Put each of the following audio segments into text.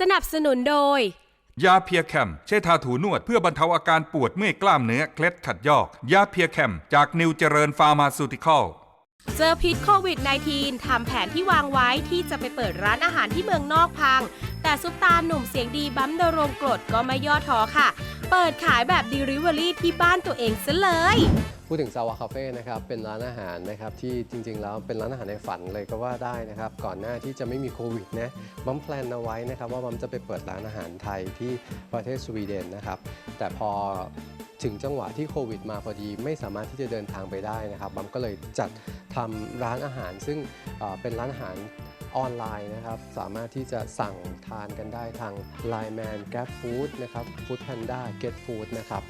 สนับสนุนโดย ยาเพียแคม ใช้ทาถูนวดเพื่อบรรเทาอาการปวดเมื่อยกล้ามเนื้อเคล็ดขัดยอก ยาเพียแคม จากนิวเจริญฟาร์มาซูติคอล เจอพิษโควิด -19 ทำแผนที่วางไว้ที่จะไปเปิดร้านอาหารที่เมืองนอกพัง แต่ซุปตาหนุ่มเสียงดีบัมดรงกรดก็ไม่ย่อท้อค่ะ เปิดขายแบบ Delivery ที่บ้านตัวเองซะเลย พูดถึงซาวาคาเฟ่นะครับเป็นร้านอาหารนะครับที่จริงๆแล้วเป็นร้านอาหารในฝันเลยก็ว่าได้นะครับก่อนหน้าที่จะไม่มีโควิดนะบัมแพลนเอาไว้นะครับว่าบัมจะไปเปิดร้านอาหารไทยที่ประเทศสวีเดนนะครับแต่พอถึงจังหวะที่โควิดมาพอดีไม่สามารถที่จะเดินทางไปได้นะครับบัมก็เลยจัดทำร้านอาหารซึ่งเป็นร้านอาหาร ออนไลน์นะครับ สามารถที่จะสั่งทานกันได้ทาง Line Man Grab Food นะครับ Food Panda Get Food นะครับ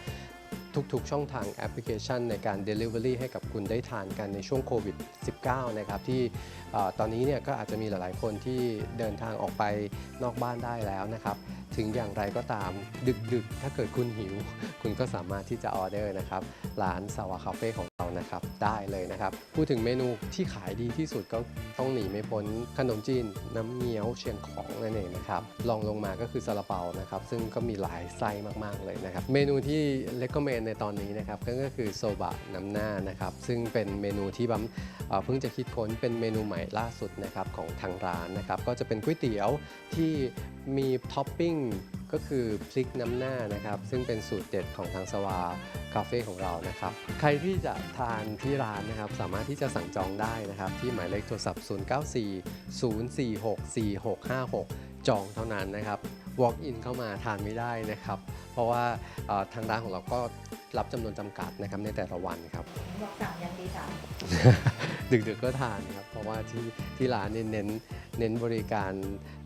ทุกๆ ช่องทางแอปพลิเคชันในการ Delivery ให้กับคุณได้ทานกันในช่วงโควิด -19 นะครับที่ตอนนี้เนี่ยก็อาจจะมีหลายๆ คนที่เดินทางออกไปนอกบ้านได้แล้วนะครับ ถึงอย่างไรก็ตามดึกๆ ถ้าเกิดคุณหิว คุณก็สามารถที่จะออเดอร์นะครับร้านสาวาคาเฟ่ของ นะครับได้เลยนะครับ พูดถึงเมนูที่ขายดีที่สุดก็ต้องหนีไม่พ้นขนมจีนน้ำเงี้ยวเชียงของนั่นเองนะครับลองลงมาก็คือซาลาเปานะครับซึ่งก็มีหลายไส้มากๆเลยนะครับเมนูที่เล c ก m เมนในตอนนี้นะครับก็คือโซบะน้ำหน้านะครับซึ่งเป็นเมนูที่บัมเพิ่งจะคิดค้นเป็นเมนูใหม่ล่าสุดนะครับของทางร้านนะครับก็จะเป็นก๋วยเตี๋ยวที่มีท็อปปิ้ง ก็คือพริกน้ำหน้านะครับ ซึ่งเป็นสูตรเด็ดของทางสวาคาเฟ่ของเรานะครับ ใครที่จะทานที่ร้านนะครับ สามารถที่จะสั่งจองได้นะครับ ที่หมายเลขโทรศัพท์ 094 046 4656 จองเท่านั้นนะครับ walk in เข้ามาทานไม่ได้นะครับ เพราะว่าเอ่อทางร้านของเราก็รับจำนวนจำกัดนะครับในแต่ละวันครับบอกสั่งยันตีสามดึกๆก็ทานครับ เพราะว่าที่ที่ร้านเนี่ยเน้นเน้นบริการ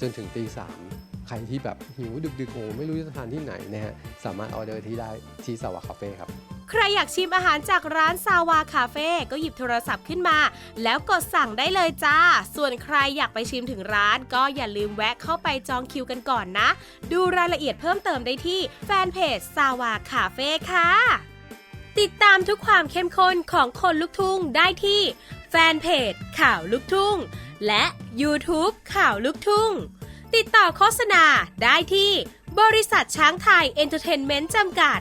จนถึงตีสามใครที่แบบหิวดึกๆโอ้ไม่รู้จะทานที่ไหนนะฮะสามารถออเดอร์ที่ได้ที่สวาคาเฟ่ครับ ใครอยากชิมอาหารจากร้านซาวาคาเฟ่ก็หยิบโทรศัพท์ขึ้นมา แล้วกดสั่งได้เลยจ้า ส่วนใครอยากไปชิมถึงร้าน ก็อย่าลืมแวะเข้าไปจองคิวกันก่อนนะ ดูรายละเอียดเพิ่มเติมได้ที่แฟนเพจซาวาคาเฟ่ค่ะ ติดตามทุกความเข้มข้นของคนลุกทุ่งได้ที่ แฟนเพจข่าวลุกทุ่ง และ YouTube ข่าวลุกทุ่ง ติดต่อโฆษณาได้ที่ บริษัทช้างไทยเอนเตอร์เทนเมนต์จำกัด